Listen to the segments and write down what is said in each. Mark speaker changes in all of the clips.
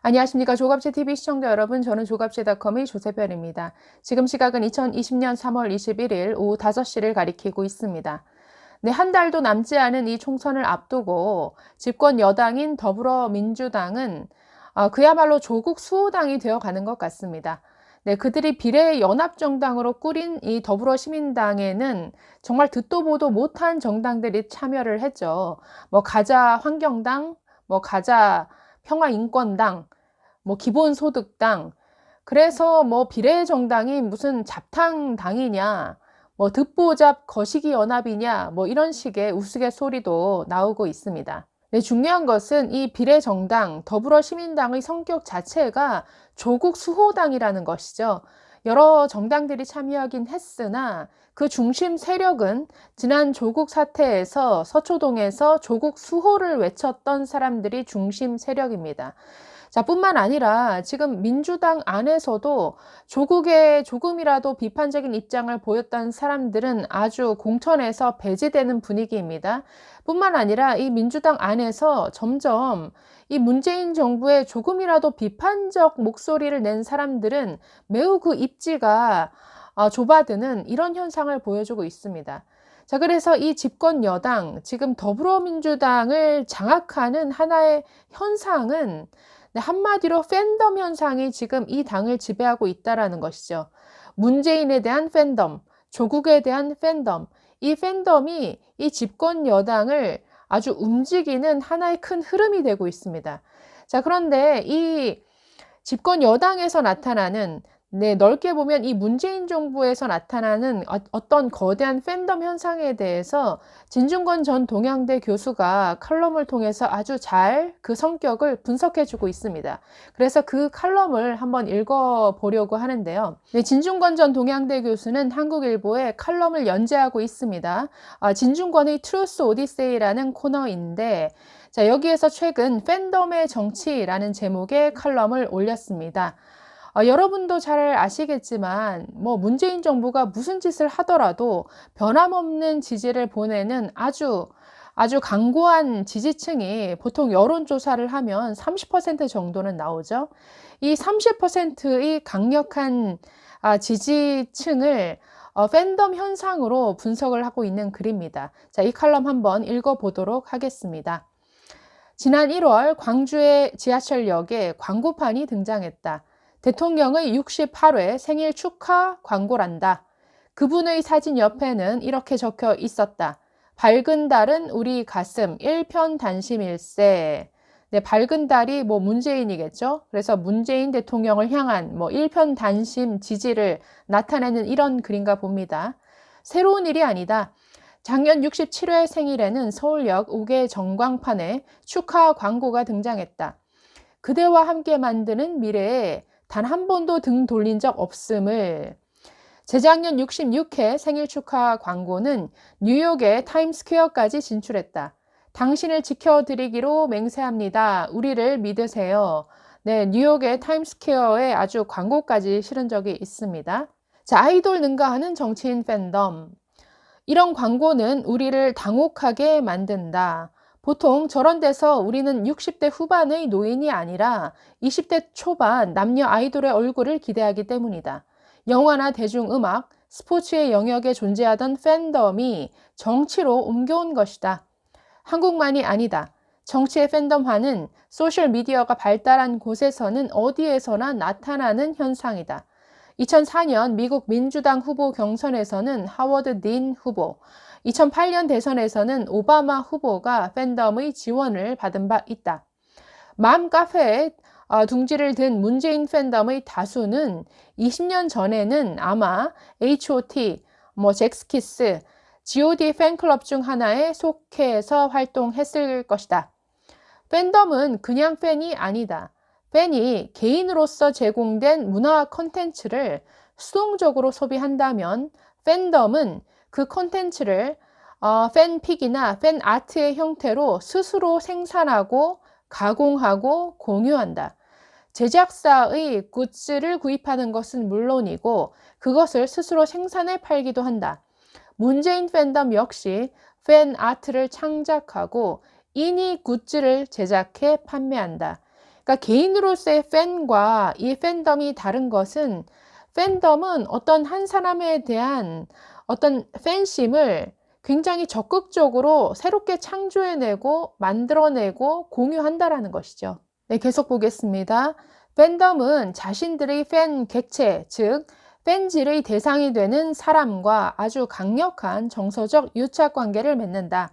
Speaker 1: 안녕하십니까. 조갑제 TV 시청자 여러분. 저는 조갑제닷컴의 조세별입니다. 지금 시각은 2020년 3월 21일 오후 5시를 가리키고 있습니다. 네, 한 달도 남지 않은 이 총선을 앞두고 집권 여당인 더불어민주당은 어, 그야말로 조국 수호당이 되어 가는 것 같습니다. 네, 그들이 비례 연합정당으로 꾸린 이 더불어시민당에는 정말 듣도 보도 못한 정당들이 참여를 했죠. 뭐 가자 환경당, 뭐 가자 평화인권당, 뭐 기본소득당, 그래서 뭐 비례정당이 무슨 잡탕당이냐, 뭐 듣보잡 거시기 연합이냐, 뭐 이런 식의 우스갯소리도 나오고 있습니다. 네, 중요한 것은 이 비례정당, 더불어시민당의 성격 자체가 조국 수호당이라는 것이죠. 여러 정당들이 참여하긴 했으나 그 중심 세력은 지난 조국 사태에서 서초동에서 조국 수호를 외쳤던 사람들이 중심 세력입니다. 자, 뿐만 아니라 지금 민주당 안에서도 조국에 조금이라도 비판적인 입장을 보였던 사람들은 아주 공천에서 배제되는 분위기입니다. 뿐만 아니라 이 민주당 안에서 점점 이 문재인 정부에 조금이라도 비판적 목소리를 낸 사람들은 매우 그 입지가 어, 좁아드는 이런 현상을 보여주고 있습니다. 자, 그래서 이 집권 여당, 지금 더불어민주당을 장악하는 하나의 현상은 네, 한마디로 팬덤 현상이 지금 이 당을 지배하고 있다라는 것이죠. 문재인에 대한 팬덤, 조국에 대한 팬덤, 이 팬덤이 이 집권 여당을 아주 움직이는 하나의 큰 흐름이 되고 있습니다. 자, 그런데 이 집권 여당에서 나타나는 네, 넓게 보면 이 문재인 정부에서 나타나는 어, 떤 거대한 팬덤 현상에 대해서 진중권 전 동양대 교수가 칼럼을 통해서 아주 잘 그 성격을 분석해 주고 있습니다. 그래서 그 칼럼을 한번 읽어 보려고 하는데요. 네, 진중권 전 동양대 교수는 한국일보에 칼럼을 연재하고 있습니다. 아, 진중권의 트루스 오디세이라는 코너인데 자, 여기에서 최근 팬덤의 정치라는 제목의 칼럼을 올렸습니다. 어, 여러분도 잘 아시겠지만 뭐 문재인 정부가 무슨 짓을 하더라도 변함없는 지지를 보내는 아주 아주 강고한 지지층이 보통 여론조사를 하면 30% 정도는 나오죠. 이 30%의 강력한 아, 지지층을 어, 팬덤 현상으로 분석을 하고 있는 글입니다. 자, 이 칼럼 한번 읽어보도록 하겠습니다. 지난 1월 광주의 지하철역에 광고판이 등장했다. 대통령의 68회 생일 축하 광고란다. 그분의 사진 옆에는 이렇게 적혀 있었다. 밝은 달은 우리 가슴 일편단심일세. 네, 밝은 달이 뭐 문재인이겠죠. 그래서 문재인 대통령을 향한 뭐 일편단심 지지를 나타내는 이런 글인가 봅니다. 새로운 일이 아니다. 작년 67회 생일에는 서울역 우계 전광판에 축하 광고가 등장했다. 그대와 함께 만드는 미래에 단 한 번도 등 돌린 적 없음을 재작년 66회 생일 축하 광고는 뉴욕의 타임스퀘어까지 진출했다. 당신을 지켜드리기로 맹세합니다. 우리를 믿으세요. 네, 뉴욕의 타임스퀘어에 아주 광고까지 실은 적이 있습니다. 자, 아이돌 능가하는 정치인 팬덤. 이런 광고는 우리를 당혹하게 만든다. 보통 저런 데서 우리는 60대 후반의 노인이 아니라 20대 초반 남녀 아이돌의 얼굴을 기대하기 때문이다. 영화나 대중음악, 스포츠의 영역에 존재하던 팬덤이 정치로 옮겨온 것이다. 한국만이 아니다. 정치의 팬덤화는 소셜미디어가 발달한 곳에서는 어디에서나 나타나는 현상이다. 2004년 미국 민주당 후보 경선에서는 하워드 딘 후보, 2008년 대선에서는 오바마 후보가 팬덤의 지원을 받은 바 있다. 맘 카페에 어, 둥지를 든 문재인 팬덤의 다수는 20년 전에는 아마 H.O.T, 뭐 잭스키스, G.O.D 팬클럽 중 하나에 속해서 활동했을 것이다. 팬덤은 그냥 팬이 아니다. 팬이 개인으로서 제공된 문화 컨텐츠를 수동적으로 소비한다면 팬덤은 그 콘텐츠를 어, 팬픽이나 팬아트의 형태로 스스로 생산하고 가공하고 공유한다. 제작사의 굿즈를 구입하는 것은 물론이고 그것을 스스로 생산해 팔기도 한다. 문재인 팬덤 역시 팬 아트를 창작하고 이니 굿즈를 제작해 판매한다. 그러니까 개인으로서의 팬과 이 팬덤이 다른 것은 팬덤은 어떤 한 사람에 대한 어떤 팬심을 굉장히 적극적으로 새롭게 창조해내고 만들어내고 공유한다라는 것이죠. 네, 계속 보겠습니다. 팬덤은 자신들의 팬 객체, 즉 팬질의 대상이 되는 사람과 아주 강력한 정서적 유착 관계를 맺는다.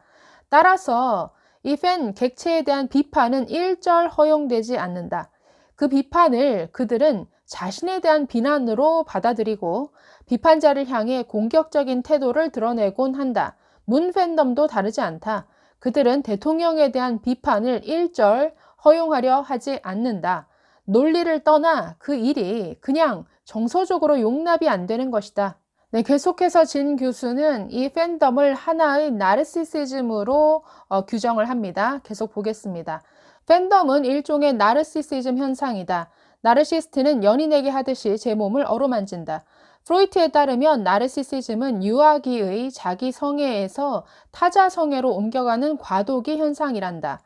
Speaker 1: 따라서 이 팬 객체에 대한 비판은 일절 허용되지 않는다. 그 비판을 그들은 자신에 대한 비난으로 받아들이고 비판자를 향해 공격적인 태도를 드러내곤 한다. 문 팬덤도 다르지 않다. 그들은 대통령에 대한 비판을 일절 허용하려 하지 않는다. 논리를 떠나 그 일이 그냥 정서적으로 용납이 안 되는 것이다. 네, 계속해서 진 교수는 이 팬덤을 하나의 나르시시즘으로 어, 규정을 합니다. 계속 보겠습니다. 팬덤은 일종의 나르시시즘 현상이다. 나르시스트는 연인에게 하듯이 제 몸을 어루만진다. 프로이트에 따르면 나르시시즘은 유아기의 자기 성애에서 타자 성애로 옮겨가는 과도기 현상이란다.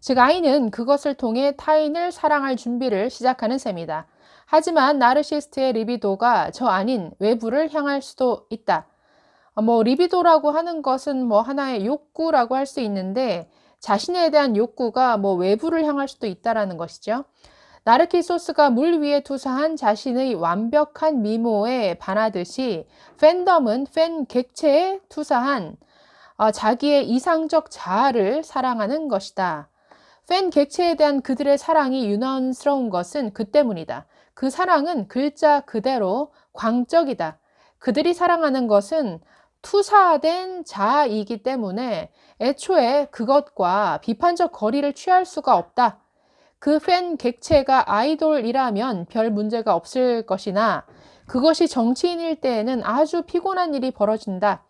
Speaker 1: 즉 아이는 그것을 통해 타인을 사랑할 준비를 시작하는 셈이다. 하지만 나르시스트의 리비도가 저 아닌 외부를 향할 수도 있다. 뭐 리비도라고 하는 것은 뭐 하나의 욕구라고 할 수 있는데 자신에 대한 욕구가 뭐 외부를 향할 수도 있다라는 것이죠. 나르키소스가 물 위에 투사한 자신의 완벽한 미모에 반하듯이 팬덤은 팬 객체에 투사한 어, 자기의 이상적 자아를 사랑하는 것이다. 팬 객체에 대한 그들의 사랑이 유난스러운 것은 그 때문이다. 그 사랑은 글자 그대로 광적이다. 그들이 사랑하는 것은 투사된 자아이기 때문에 애초에 그것과 비판적 거리를 취할 수가 없다. 그 팬 객체가 아이돌이라면 별 문제가 없을 것이나 그것이 정치인일 때에는 아주 피곤한 일이 벌어진다.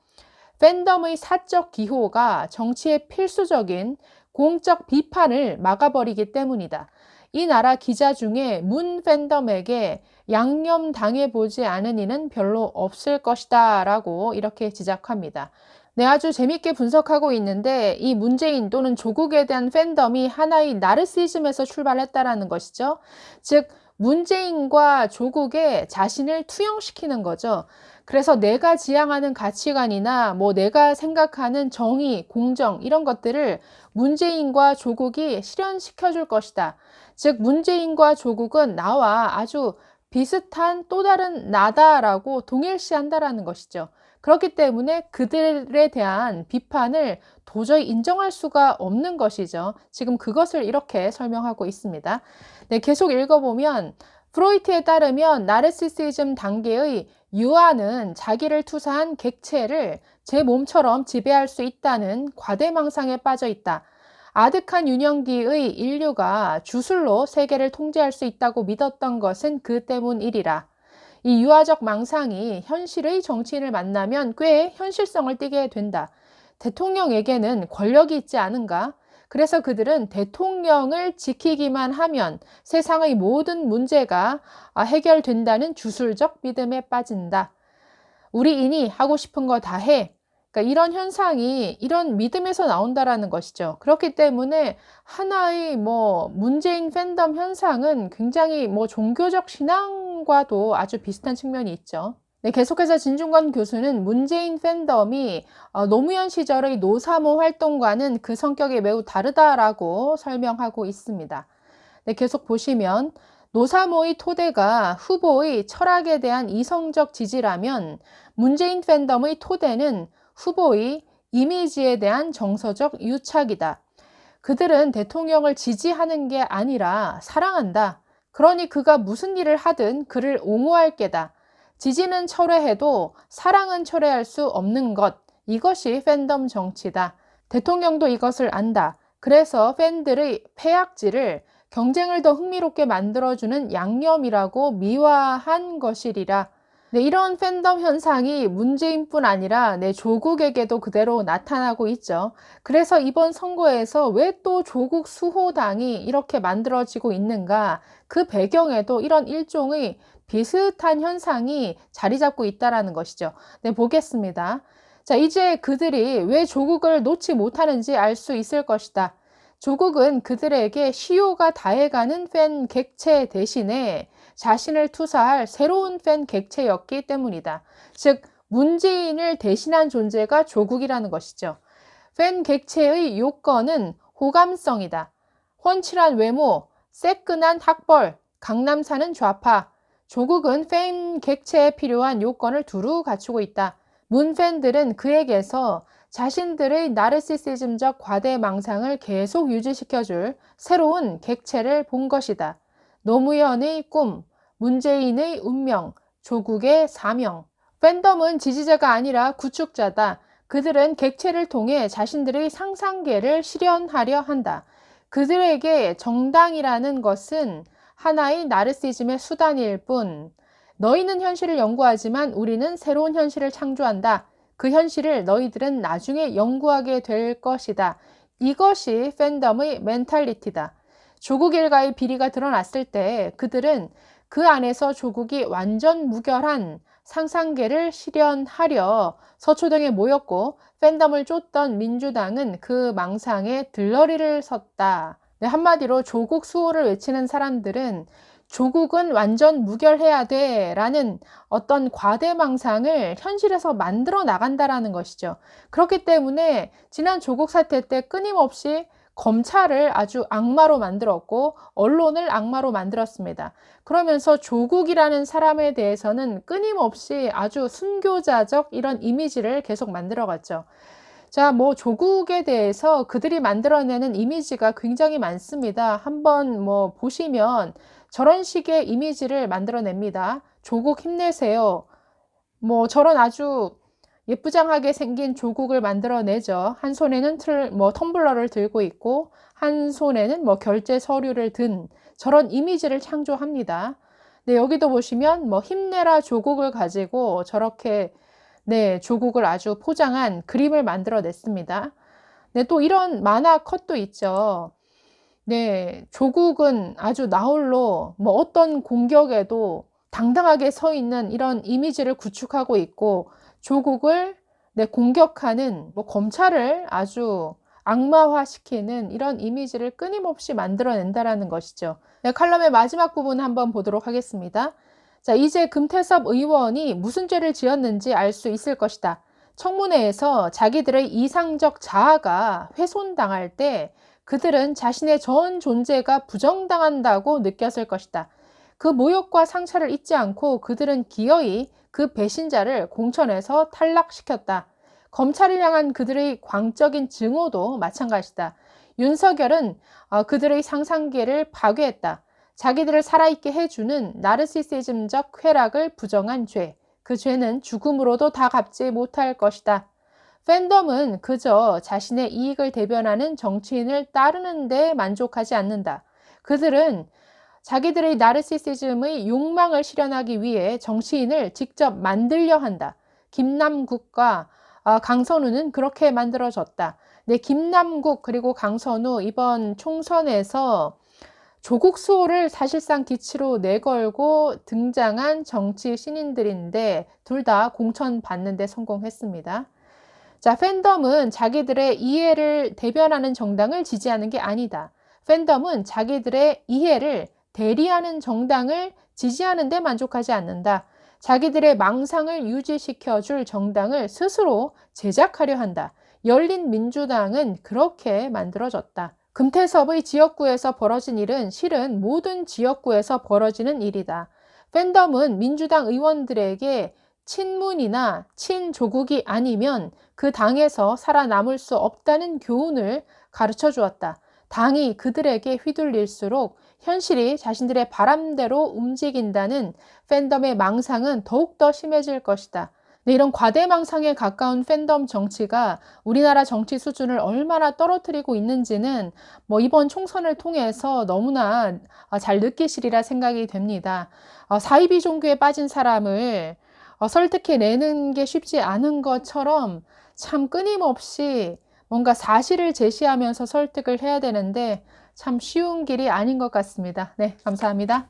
Speaker 1: 팬덤의 사적 기호가 정치의 필수적인 공적 비판을 막아버리기 때문이다. 이 나라 기자 중에 문 팬덤에게 양념 당해보지 않은 이는 별로 없을 것이다 라고 이렇게 지적합니다. 네, 아주 재밌게 분석하고 있는데 이 문재인 또는 조국에 대한 팬덤이 하나의 나르시즘에서 출발했다라는 것이죠. 즉 문재인과 조국의 자신을 투영시키는 거죠. 그래서 내가 지향하는 가치관이나 뭐 내가 생각하는 정의, 공정 이런 것들을 문재인과 조국이 실현시켜 줄 것이다. 즉 문재인과 조국은 나와 아주 비슷한 또 다른 나다라고 동일시한다라는 것이죠. 그렇기 때문에 그들에 대한 비판을 도저히 인정할 수가 없는 것이죠. 지금 그것을 이렇게 설명하고 있습니다. 네, 계속 읽어보면 프로이트에 따르면 나르시시즘 단계의 유아는 자기를 투사한 객체를 제 몸처럼 지배할 수 있다는 과대망상에 빠져 있다. 아득한 유년기의 인류가 주술로 세계를 통제할 수 있다고 믿었던 것은 그 때문이리라. 이 유아적 망상이 현실의 정치인을 만나면 꽤 현실성을 띠게 된다. 대통령에게는 권력이 있지 않은가? 그래서 그들은 대통령을 지키기만 하면 세상의 모든 문제가 해결된다는 주술적 믿음에 빠진다. 우리 인이 하고 싶은 거 다 해. 그러니까 이런 현상이 이런 믿음에서 나온다라는 것이죠. 그렇기 때문에 하나의 뭐 문재인 팬덤 현상은 굉장히 뭐 종교적 신앙과도 아주 비슷한 측면이 있죠. 네, 계속해서 진중권 교수는 문재인 팬덤이 어, 노무현 시절의 노사모 활동과는 그 성격이 매우 다르다라고 설명하고 있습니다. 네, 계속 보시면 노사모의 토대가 후보의 철학에 대한 이성적 지지라면 문재인 팬덤의 토대는 후보의 이미지에 대한 정서적 유착이다. 그들은 대통령을 지지하는 게 아니라 사랑한다. 그러니 그가 무슨 일을 하든 그를 옹호할 게다. 지지는 철회해도 사랑은 철회할 수 없는 것. 이것이 팬덤 정치다. 대통령도 이것을 안다. 그래서 팬들의 폐악질을 경쟁을 더 흥미롭게 만들어주는 양념이라고 미화한 것이리라. 네, 이런 팬덤 현상이 문재인뿐 아니라 네, 조국에게도 그대로 나타나고 있죠. 그래서 이번 선거에서 왜 또 조국 수호당이 이렇게 만들어지고 있는가? 그 배경에도 이런 일종의 비슷한 현상이 자리 잡고 있다라는 것이죠. 네, 보겠습니다. 자, 이제 그들이 왜 조국을 놓지 못하는지 알 수 있을 것이다. 조국은 그들에게 시효가 다해가는 팬 객체 대신에 자신을 투사할 새로운 팬 객체였기 때문이다. 즉, 문재인을 대신한 존재가 조국이라는 것이죠. 팬 객체의 요건은 호감성이다. 훤칠한 외모, 새끈한 학벌, 강남 사는 좌파. 조국은 팬 객체에 필요한 요건을 두루 갖추고 있다. 문 팬들은 그에게서 자신들의 나르시시즘적 과대망상을 계속 유지시켜줄 새로운 객체를 본 것이다. 노무현의 꿈, 문재인의 운명, 조국의 사명. 팬덤은 지지자가 아니라 구축자다. 그들은 객체를 통해 자신들의 상상계를 실현하려 한다. 그들에게 정당이라는 것은 하나의 나르시즘의 수단일 뿐. 너희는 현실을 연구하지만 우리는 새로운 현실을 창조한다. 그 현실을 너희들은 나중에 연구하게 될 것이다. 이것이 팬덤의 멘탈리티다. 조국 일가의 비리가 드러났을 때 그들은 그 안에서 조국이 완전 무결한 상상계를 실현하려 서초동에 모였고 팬덤을 쫓던 민주당은 그 망상에 들러리를 섰다. 네, 한마디로 조국 수호를 외치는 사람들은 조국은 완전 무결해야 돼 라는 어떤 과대망상을 현실에서 만들어 나간다라는 것이죠. 그렇기 때문에 지난 조국 사태 때 끊임없이 검찰을 아주 악마로 만들었고 언론을 악마로 만들었습니다. 그러면서 조국이라는 사람에 대해서는 끊임없이 아주 순교자적 이런 이미지를 계속 만들어갔죠. 자, 뭐 조국에 대해서 그들이 만들어내는 이미지가 굉장히 많습니다. 한번 뭐 보시면 저런 식의 이미지를 만들어냅니다. 조국 힘내세요. 뭐 저런 아주 예쁘장하게 생긴 조국을 만들어내죠. 한 손에는 틀, 뭐 텀블러를 들고 있고 한 손에는 뭐 결제 서류를 든 저런 이미지를 창조합니다. 네, 여기도 보시면 뭐 힘내라 조국을 가지고 저렇게 네, 조국을 아주 포장한 그림을 만들어냈습니다. 네, 또 이런 만화 컷도 있죠. 네, 조국은 아주 나홀로 뭐 어떤 공격에도 당당하게 서 있는 이런 이미지를 구축하고 있고 조국을 네, 공격하는 뭐 검찰을 아주 악마화시키는 이런 이미지를 끊임없이 만들어낸다라는 것이죠. 네, 칼럼의 마지막 부분 한번 보도록 하겠습니다. 자, 이제 금태섭 의원이 무슨 죄를 지었는지 알 수 있을 것이다. 청문회에서 자기들의 이상적 자아가 훼손당할 때 그들은 자신의 전 존재가 부정당한다고 느꼈을 것이다. 그 모욕과 상처를 잊지 않고 그들은 기어이 그 배신자를 공천에서 탈락시켰다. 검찰을 향한 그들의 광적인 증오도 마찬가지다. 윤석열은 어, 그들의 상상계를 파괴했다. 자기들을 살아있게 해주는 나르시시즘적 쾌락을 부정한 죄. 그 죄는 죽음으로도 다 갚지 못할 것이다. 팬덤은 그저 자신의 이익을 대변하는 정치인을 따르는 데 만족하지 않는다. 그들은 자기들의 나르시시즘의 욕망을 실현하기 위해 정치인을 직접 만들려 한다. 김남국과 아, 강선우는 그렇게 만들어졌다. 네, 김남국 그리고 강선우 이번 총선에서 조국 수호를 사실상 기치로 내걸고 등장한 정치 신인들인데 둘 다 공천 받는데 성공했습니다. 자, 팬덤은 자기들의 이해를 대변하는 정당을 지지하는 게 아니다. 팬덤은 자기들의 이해를 대리하는 정당을 지지하는 데 만족하지 않는다. 자기들의 망상을 유지시켜 줄 정당을 스스로 제작하려 한다. 열린 민주당은 그렇게 만들어졌다. 금태섭의 지역구에서 벌어진 일은 실은 모든 지역구에서 벌어지는 일이다. 팬덤은 민주당 의원들에게 친문이나 친조국이 아니면 그 당에서 살아남을 수 없다는 교훈을 가르쳐 주었다. 당이 그들에게 휘둘릴수록 현실이 자신들의 바람대로 움직인다는 팬덤의 망상은 더욱더 심해질 것이다. 네, 이런 과대망상에 가까운 팬덤 정치가 우리나라 정치 수준을 얼마나 떨어뜨리고 있는지는 뭐 이번 총선을 통해서 너무나 잘 느끼시리라 생각이 됩니다. 어, 사이비 종교에 빠진 사람을 어, 설득해내는 게 쉽지 않은 것처럼 참 끊임없이 뭔가 사실을 제시하면서 설득을 해야 되는데 참 쉬운 길이 아닌 것 같습니다. 네, 감사합니다.